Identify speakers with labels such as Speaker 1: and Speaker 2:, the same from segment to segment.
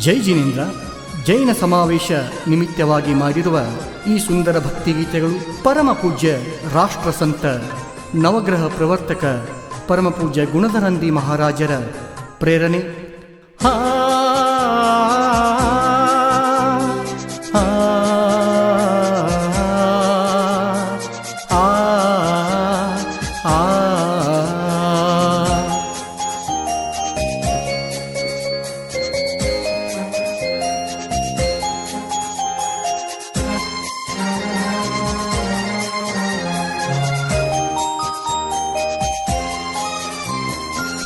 Speaker 1: ಜೈ ಜಿನೇಂದ್ರ. ಜೈನ ಸಮಾವೇಶ ನಿಮಿತ್ತವಾಗಿ ಮಾಡಿರುವ ಈ ಸುಂದರ ಭಕ್ತಿಗೀತೆಗಳು ಪರಮ ಪೂಜ್ಯ ರಾಷ್ಟ್ರ ಸಂತ, ನವಗ್ರಹ ಪ್ರವರ್ತಕ, ಪರಮ ಪೂಜ್ಯ ಗುಣಧರಂದಿ ಮಹಾರಾಜರ ಪ್ರೇರಣೆ. ಹಾ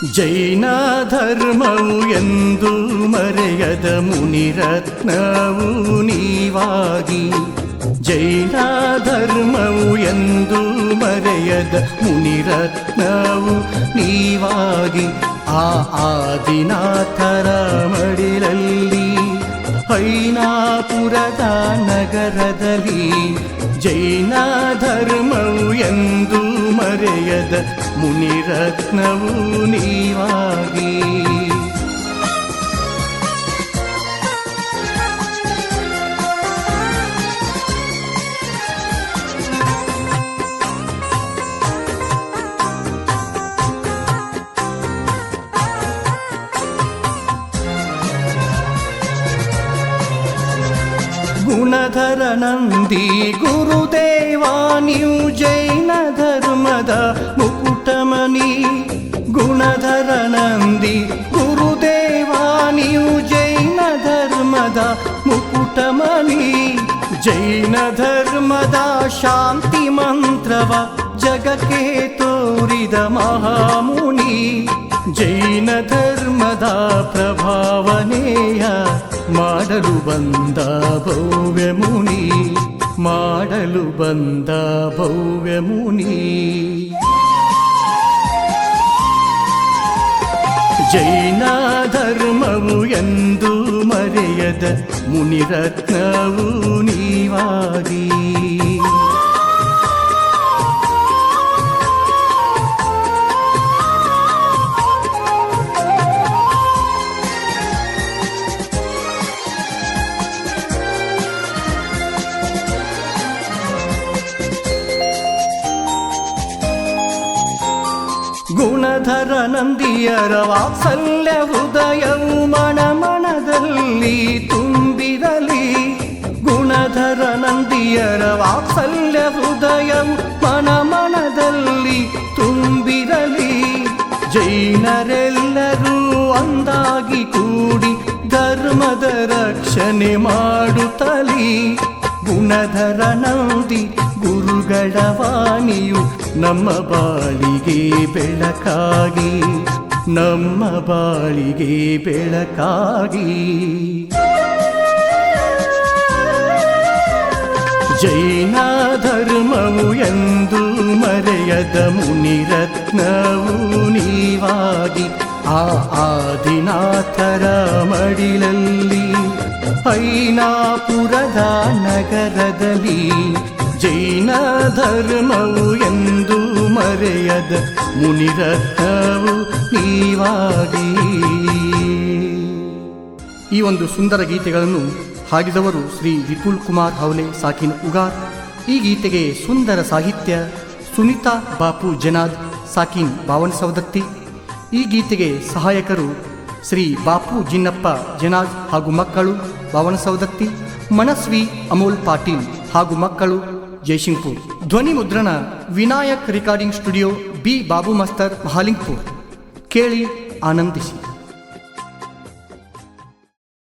Speaker 1: ಜೈನ ಧರ್ಮವು ಎಂದು ಮರೆಯದ ಮುನಿರತ್ನವು ನೀವಾಗಿ ಜೈನ ಧರ್ಮವು ಎಂದು ಮರೆಯದ ಮುನಿರತ್ನವು ನೀವಾಗಿ ಆ ಆದಿನಾಥರ ಮಡಿಲಲ್ಲಿ ಹೈನಾಪುರದ ನಗರದಲ್ಲಿ ಜೈನ ಧರ್ಮವು ಎಂದು ಮರೆಯದ ಮುನಿರತ್ನವು ನೀವಾಗಿ ಗುಣಧರ ನಂದಿ ಗುರುದೇವ ನೀವು ಜೈನ ಧರ್ಮದ ಮುಕುಟಮಣಿ ಗುಣಧರ ನಂದಿ ಗುರುದೇವ ನೀವು ಜೈನ ಧರ್ಮದ ಮುಕುಟಮಣಿ ಜೈನ ಧರ್ಮದ ಶಾಂತಿ ಮಂತ್ರವ ಜಗಕ್ಕೆ ತೋರಿದ ಮಹಾಮುನಿ ಜೈನ ಧರ್ಮದ ಪ್ರಭಾವನೆಯ ಮಾಡಲು ಬಂದ ಭವ್ಯ ಮುನಿ ಮಾಡಲು ಬಂದ ಭವ್ಯ ಮುನಿ. ಜೈನ ಧರ್ಮವು ಎಂದು ಮರೆಯದ ಮುನಿರತ್ನವು ನೀವಾಗಿ. ಗುಣಧರ ನಂದಿಯರ ವಾತ್ಸಲ್ಯ ಹೃದಯವು ಮಣಮಣದಲ್ಲಿ ತುಂಬಿರಲಿ. ಗುಣಧರ ನಂದಿಯರ ವಾತ್ಸಲ್ಯ ಹೃದಯವು ಮಣಮಣದಲ್ಲಿ ತುಂಬಿರಲಿ. ಜೈನರೆಲ್ಲರೂ ಅಂದಾಗಿ ಕೂಡಿ ಧರ್ಮದ ರಕ್ಷಣೆ ಮಾಡುತ್ತಲಿ. ಗುಣಧರ ನಂದಿ ಗುರುಗಳ ವಾಣಿಯು ನಮ್ಮ ಬಾಳಿಗೆ ಬೆಳಕಾಗಿ, ನಮ್ಮ ಬಾಳಿಗೆ ಬೆಳಕಾಗಿ. ಜೈನ ಧರ್ಮವು ಎಂದು ಮರೆಯದ ಮುನಿರತ್ನವು ನೀವಾಗಿ, ಆ ಆದಿನಾಥರ ಮಡಿಲಲ್ಲಿ ಐನಾಪುರದ ನಗರದಲ್ಲಿ ಜೈನ ಧರ್ಮವು ಮರೆಯದ ಮುನಿರತ್ನವು ನೀವಾಗಿ. ಈ ಒಂದು ಸುಂದರ ಗೀತೆಗಳನ್ನು ಹಾಡಿದವರು ಶ್ರೀ ವಿಪುಲ್ ಕುಮಾರ್ ಹೌಲೆ ಸಾಕಿನ್ ಉಗಾರ್. ಈ ಗೀತೆಗೆ ಸುಂದರ ಸಾಹಿತ್ಯ ಸುನಿತಾ ಬಾಪು ಜನಾದ್ ಸಾಕಿನ್ ಬಾವನ್ ಸವದತ್ತಿ. ಈ ಗೀತೆಗೆ ಸಹಾಯಕರು ಶ್ರೀ ಬಾಪು ಜಿನ್ನಪ್ಪ ಜನಾದ್ ಹಾಗೂ ಮಕ್ಕಳು ಬಾವನ ಸವದತ್ತಿ, ಮನಸ್ವಿ ಅಮೋಲ್ ಪಾಟೀಲ್ ಹಾಗೂ ಮಕ್ಕಳು ಜೈಸಿಂಗ್ಪುರ್. ಧ್ವನಿ ಮುದ್ರಣ Vinayak recording studio B. Babu master Mahalingpur. ಕೇಳಿ ಆನಂದಿಸಿ.